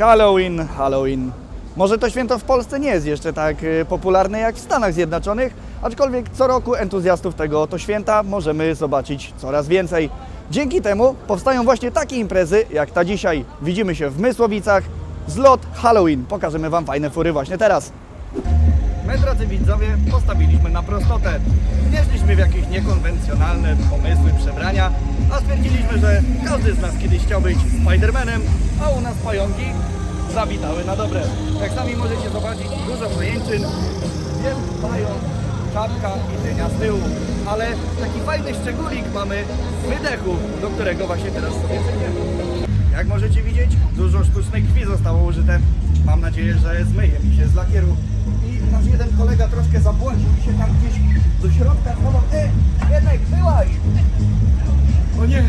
Halloween, Halloween. Może to święto w Polsce nie jest jeszcze tak y, popularne jak w Stanach Zjednoczonych, aczkolwiek co roku entuzjastów tego oto święta możemy zobaczyć coraz więcej. Dzięki temu powstają właśnie takie imprezy jak ta dzisiaj. Widzimy się w Mysłowicach, zlot Halloween. Pokażemy Wam fajne fury właśnie teraz. My, drodzy widzowie, postawiliśmy na prostotę. Nie szliśmy w jakieś niekonwencjonalne pomysły, przebrania, a stwierdziliśmy, że każdy z nas kiedyś chciał być Spidermanem, a u nas pająki zawitały na dobre. Jak sami możecie zobaczyć, dużo pojęczyn, wielki pająk, czapka i dynia z tyłu. Ale taki fajny szczególik mamy w wydechu, do którego właśnie teraz sobie przejdziemy. Jak możecie widzieć, dużo sztucznej krwi zostało użyte. Mam nadzieję, że zmyje mi się z lakieru. Nasz jeden kolega troszkę zabłądził i się tam gdzieś do środka schował. E, Genek, wyłaź! O nie,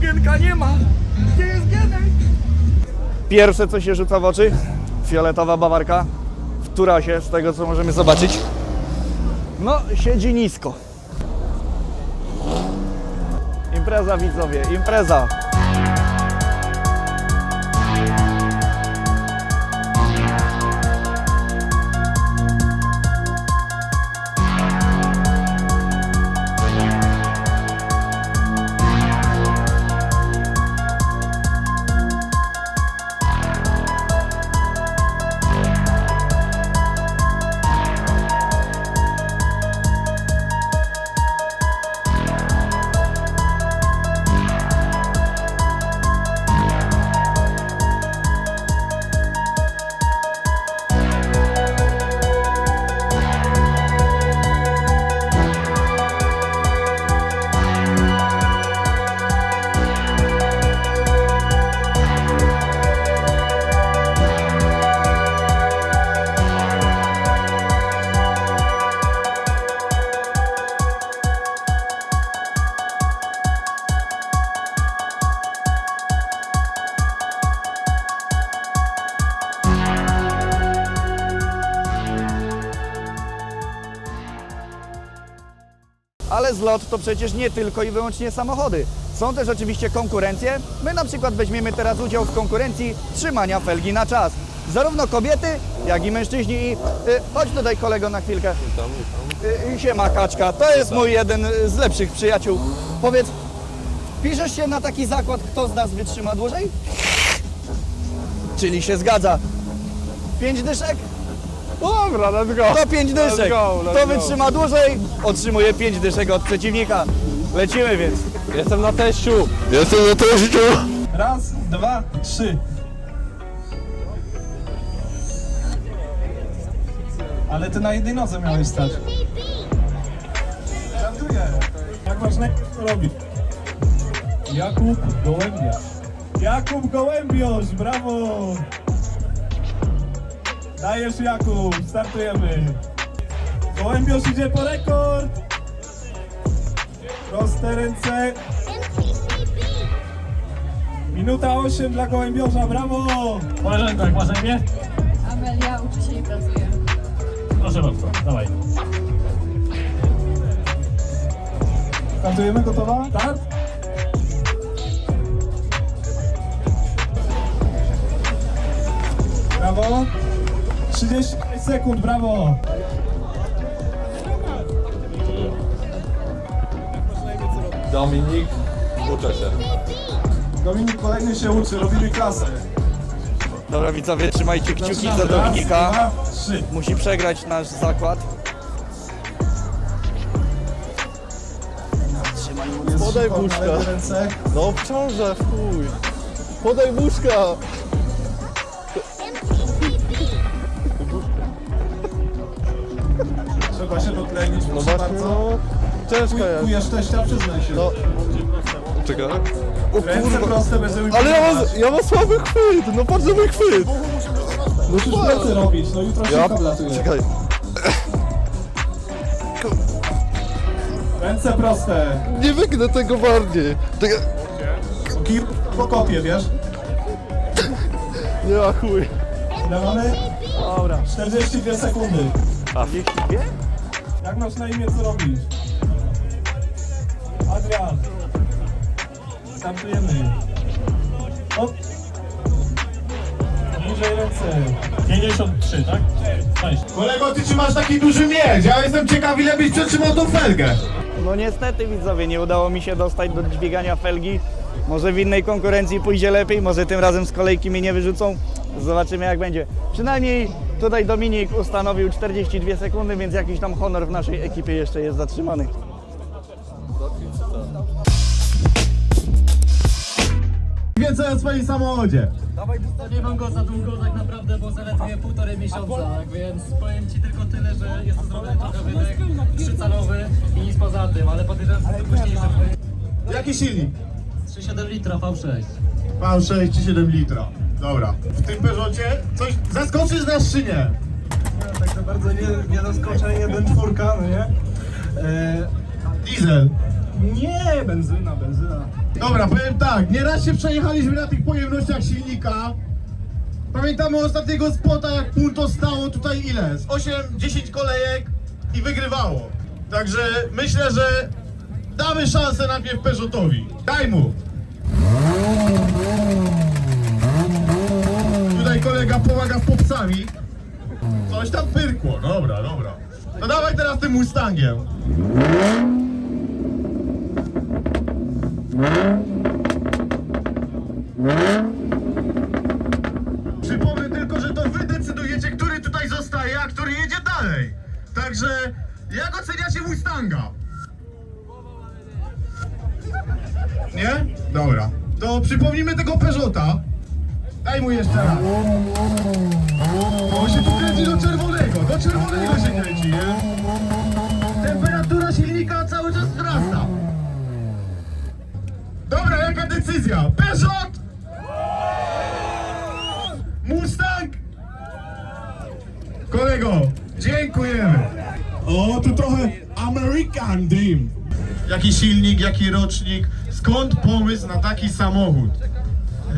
Genka nie ma! Gdzie jest Genek? Pierwsze, co się rzuca w oczy, fioletowa bawarka w turasie, z tego co możemy zobaczyć. No, siedzi nisko. Impreza widzowie, impreza. Zlot to przecież nie tylko i wyłącznie samochody. Są też oczywiście konkurencje. My na przykład weźmiemy teraz udział w konkurencji trzymania felgi na czas. Zarówno kobiety, jak i mężczyźni. I, y, chodź tutaj kolego na chwilkę. Y, y, siema Kaczka, to jest mój jeden z lepszych przyjaciół. Powiedz, piszesz się na taki zakład, kto z nas wytrzyma dłużej? Czyli się zgadza. Pięć dyszek? Dobra, let's go. To pięć dyszek. Let's go, let's Kto go. wytrzyma dłużej, otrzymuje pięć dyszek od przeciwnika. Lecimy więc. Jestem na teściu. Jestem na teściu. Raz, dwa, trzy. Ale ty na jednej nodze miałeś stać. Żartuję. Jak masz na co robić? Jakub Gołębiarz. Jakub Gołębiarz, brawo! Dajesz Jakub, startujemy. Gołębiarz idzie po rekord. Proste ręce. Minuta 8 dla Gołębiorza, brawo! Koleżanko, jak masz na imię? Amelia uczy się i pracuje. Proszę bardzo, dawaj. Startujemy, gotowa? Start? Brawo! 35 sekund, brawo! Dominik, uczę się. Dominik kolejny się uczy, robimy klasę. Dobra widzowie, trzymajcie kciuki za Zaczynamy. Raz, Dominika. dwa, trzy. Musi przegrać nasz zakład. Trzymaj mu Podaj buźka. ręce. No w ciążę, chuj. Podaj buszka. Trzeba się dokleić, No proszę właśnie, bardzo. no. Ciężka jest. Kujesz teścia, przyznaj się. No. Czekaj. O Ręce kurwa. proste, bez Ale ja mam, ja mam słaby chwyt, no patrz na mój chwyt. Musisz plecy robić, no jutro Ja, szybko wlatuje. czekaj. Ręce proste. Nie wygnę tego bardziej. Czekaj. Kij po kopie, wiesz? Nie ma chuj. Ile mamy? Dobra. 42 sekundy. A jeśli wie? Jak masz na imię, co robisz? Adrian. Startujemy. Hop. wyżej ręce. 53, tak? Cześć. Kolego, ty trzymasz taki duży miedź, ja jestem ciekaw ile byś przetrzymał tą felgę. No niestety widzowie, nie udało mi się dostać do dźwigania felgi. Może w innej konkurencji pójdzie lepiej, może tym razem z kolejki mnie nie wyrzucą. Zobaczymy jak będzie. Przynajmniej tutaj Dominik ustanowił 42 sekundy, więc jakiś tam honor w naszej ekipie jeszcze jest zatrzymany. Więcej o swoim samochodzie. Nie mam go za długo tak naprawdę, bo zaledwie półtorej miesiąca, więc powiem Ci tylko tyle, że jest to zrobiony trochę wydech trzycalowy i nic poza tym, ale podejrzewam, że to. Jaki silnik? 3,7 litra V6. Mam 6 czy 7 litra. Dobra. W tym Peugeotie coś zaskoczysz nas czy nie? Tak za bardzo nie, nie zaskoczę, jeden czwórka, no nie? E, Diesel. nie, benzyna, benzyna. Dobra, powiem tak, nieraz się przejechaliśmy na tych pojemnościach silnika. Pamiętamy ostatniego spota, jak punto stało tutaj ile? Z 8-10 kolejek i wygrywało. Także myślę, że damy szansę najpierw Peugeotowi. Daj mu! Kolega pomaga z popcami. Coś tam pyrkło, dobra, dobra. No dawaj teraz tym Mustangiem. Przypomnę tylko, że to wy decydujecie, który tutaj zostaje, a który jedzie dalej. Także jak oceniacie Mustanga? Nie? Dobra. To przypomnijmy tego Peugeota. Daj mu jeszcze raz. On się tu kręci do czerwonego. Do czerwonego się kręci, nie? Temperatura silnika cały czas wzrasta. Dobra, jaka decyzja? Peugeot! Mustang! Kolego, dziękujemy. O, tu trochę American Dream. Jaki silnik, jaki rocznik? Skąd pomysł na taki samochód?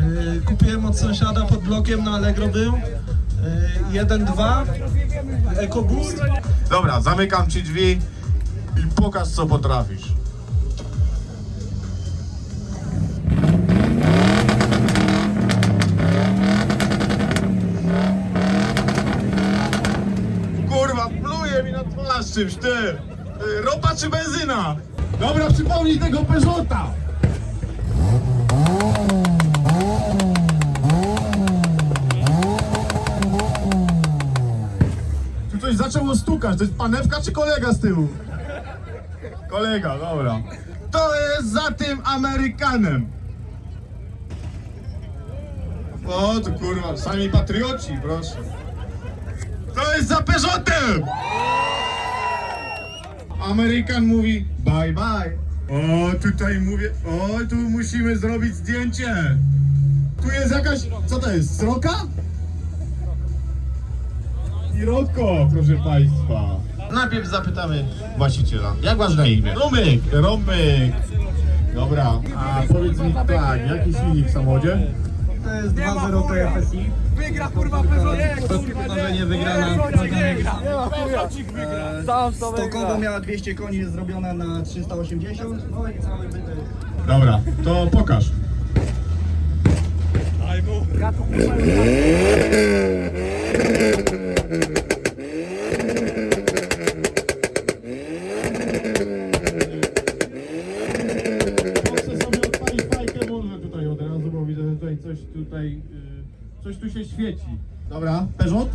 E, kupiłem od sąsiada pod blokiem na Allegro był. E, 1.2 EcoBoost. Dobra, zamykam ci drzwi i pokaż co potrafisz. Kurwa, pluje mi na twarz czymś, ty! Y, Ropa czy benzyna? Dobra, przypomnij tego Peugeota! Tu coś zaczęło stukać, to jest panewka czy kolega z tyłu? Kolega, dobra. To jest za tym Amerykanem. O, tu kurwa, sami patrioci, proszę. To jest za Peugeotem! Amerykan mówi bye bye. O, tutaj mówię, o, tu musimy zrobić zdjęcie. Tu jest jakaś, co to jest, sroka? Sirotko, proszę Państwa. Najpierw zapytamy właściciela. Jak masz na imię? Romyk. Romyk. Dobra, a powiedz mi tak, jaki silnik w samochodzie? To jest 2.0 TFSI. Wygra kurwa Wydarzenie wygrana. Stokowo miała 200 koni, zrobiona na 380, no i cały wydech. Dobra, to pokaż. Proszę sobie odpalić fajkę może tutaj od razu, bo widzę, że tutaj coś tutaj, y, coś tu się świeci. Dobra, Peugeot?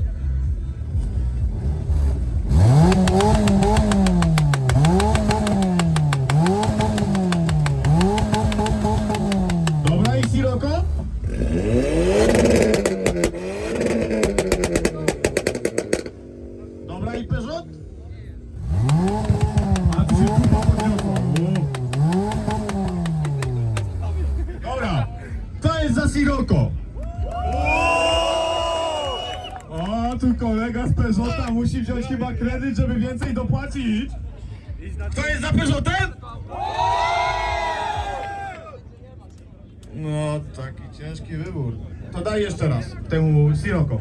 Tu kolega z Peugeota musi wziąć chyba kredyt, żeby więcej dopłacić. Kto jest za Peugeotem? No, taki ciężki wybór. To daj jeszcze raz temu Siroko.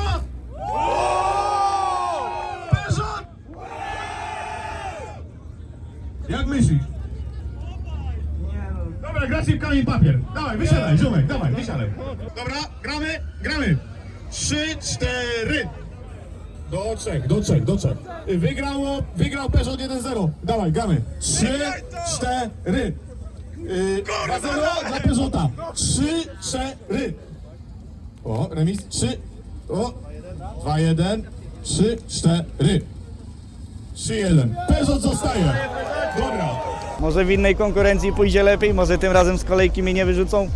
Siroko! Peugeot! Jak myślisz? Dobra, gracie w kamień papier. Dawaj, wysiadaj, ziomek, dawaj, wysiadaj. Dobra, gramy, gramy. Trzy, cztery. Do trzech, do trzech, do trzech. Wygrało, wygrał Peugeot 1-0. Dawaj, gramy. Trzy, cztery. Yy, 2-0 dla Peugeota. Trzy, cztery. O, remis. Trzy. O. Dwa, jeden. Trzy, cztery. Trzy, jeden. Peugeot zostaje. Dobra. Może w innej konkurencji pójdzie lepiej, może tym razem z kolejki mnie nie wyrzucą.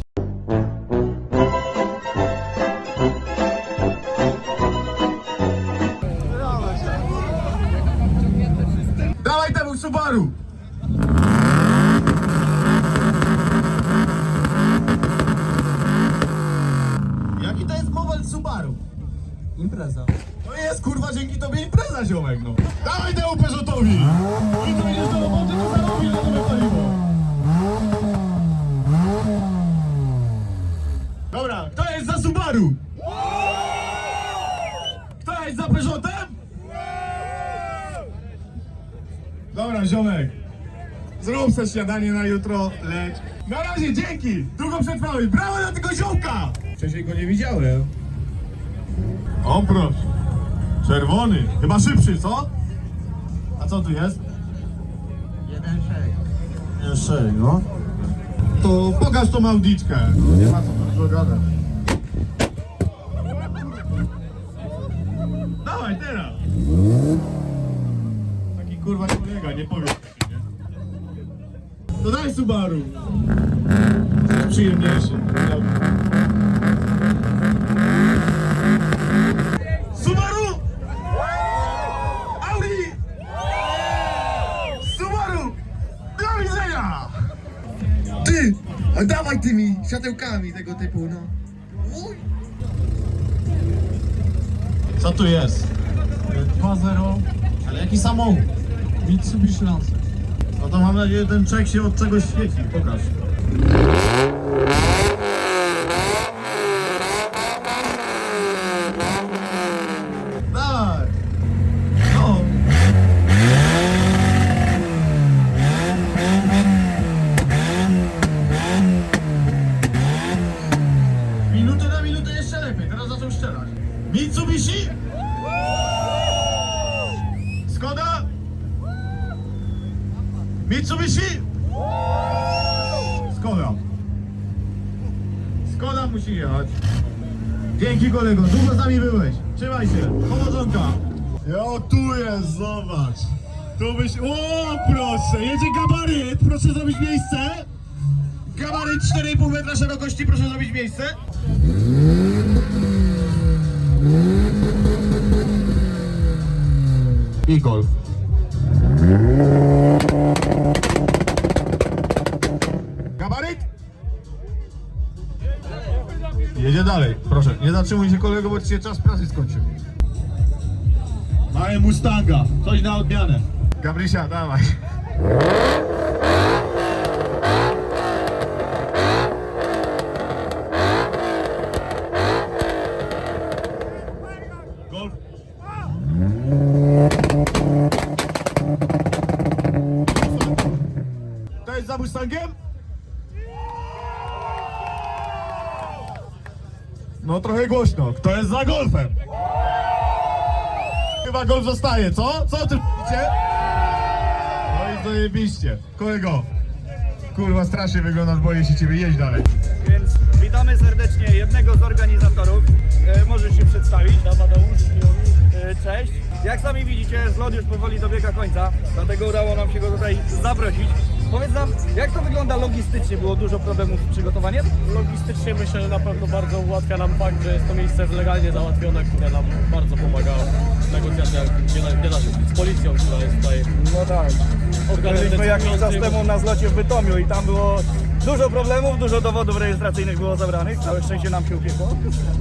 Impreza. To jest kurwa dzięki tobie impreza ziomek no. Dawaj temu Peugeotowi. I to idziesz do roboty, to zarobisz na nowe paliwo. Dobra, kto jest za Subaru? Kto jest za Peugeotem? Dobra, ziomek. Zrób sobie śniadanie na jutro, leć. Na razie, dzięki! Długo przetrwałeś. Brawo dla tego ziomka! Wcześniej go nie widziałem. O proszę. Czerwony. Chyba szybszy, co? A co tu jest? 1.6. 1.6, no. To pokaż tą audiczkę. No, nie ma co dużo gadać. Dawaj, teraz. Taki kurwa kolega, nie powiem. To daj Subaru. Przyjemniejszy. Dawaj tymi światełkami tego typu, no. Co tu jest? 2-0. Ale jaki samochód? Mitsubishi Lancer. No to mam nadzieję, że ten czek się od czegoś świeci. Pokaż. Dawaj! No! Minutę na minutę jeszcze lepiej, teraz zaczął strzelać. Mitsubishi! Skoda! Mitsubishi! Skoda. Skoda musi jechać. Dzięki kolego, długo z nami się, powodzonka. Jo, tu jest, zobacz. Tu byś... O, proszę, jedzie gabaryt, proszę zrobić miejsce. Gabaryt 4,5 metra szerokości, proszę zrobić miejsce. I golf. Jedzie dalej, proszę. Nie zatrzymuj się kolego, bo ci się czas pracy skończy. Mamy Mustanga, coś na odmianę. Gabrysia, dawaj. Kto jest za golfem? Chyba golf zostaje, co? Co ty widzicie? No i zajebiście. Kolego, kurwa strasznie wyglądasz, boję się ciebie, jeźdź dalej. Więc witamy serdecznie jednego z organizatorów. E, możesz się przedstawić. E, Cześć. Jak sami widzicie, zlot już powoli dobiega końca, dlatego udało nam się go tutaj zaprosić. Powiedz nam, jak to wygląda logistycznie? Było dużo problemów z przygotowaniem? Logistycznie myślę, że na pewno bardzo ułatwia nam fakt, że jest to miejsce legalnie załatwione, które nam bardzo pomaga w negocjacjach nie, da- nie się z policją, która jest tutaj No tak. Byliśmy jakiś czas temu na zlocie w Bytomiu i tam było dużo problemów, dużo dowodów rejestracyjnych było zabranych. Całe szczęście nam się upiekło.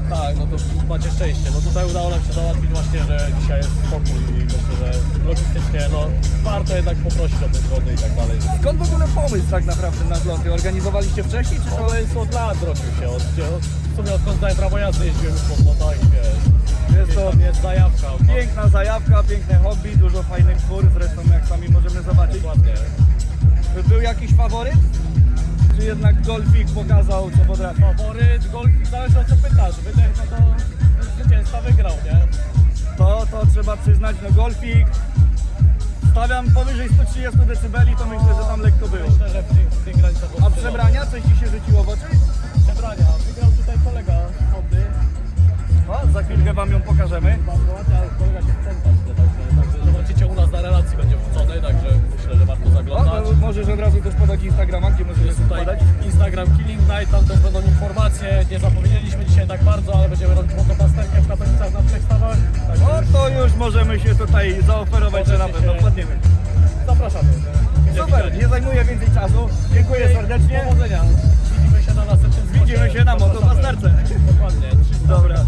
Tak, no to macie szczęście. No tutaj udało nam się załatwić właśnie, że dzisiaj jest spokój i myślę, że logistycznie no warto jednak poprosić o te zgody i tak dalej. Skąd w ogóle pomysł tak naprawdę na zloty? Organizowaliście wcześniej czy to jest od lat robił się, od, od w sumie odkąd zdałem prawo jazdy jeździłem już po złotach i wiesz, Jest to jest zajawka. piękna zajawka, piękne hobby, dużo fajnych twór, zresztą jak sami możemy zobaczyć. Dokładnie. Był jakiś faworyt? Czy jednak golfik pokazał, co potrafi? Faworyt, golf, zależy o co pytasz. Wydech, no to zwycięzca wygrał, nie? To, to trzeba przyznać, no golfik. Stawiam powyżej 130 decybeli, to myślę, że tam lekko było. Myślę, że w tych, w tych granicach A przebrania, coś Ci się rzuciło w oczy? Przebrania. Wygrał tutaj kolega Hondy. O, za chwilkę Wam ją pokażemy. Ładnie, ale kolega się wkręca. Także, możesz od razu też podać Instagrama, gdzie możemy Jest tutaj podać. Instagram Killing Night, tam też będą informacje. Nie zapowiedzieliśmy dzisiaj tak bardzo, ale będziemy robić motopasterkę w Katowicach na trzech stawach. Także O, to już możemy się tutaj zaoferować, że na pewno wpadniemy. zapraszamy. Super, nie zajmuję więcej czasu. Dziękuję serdecznie. Powodzenia. Widzimy się na następnym Widzimy się na motopasterce. Dokładnie. 300 Dobra.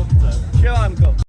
Siemanko.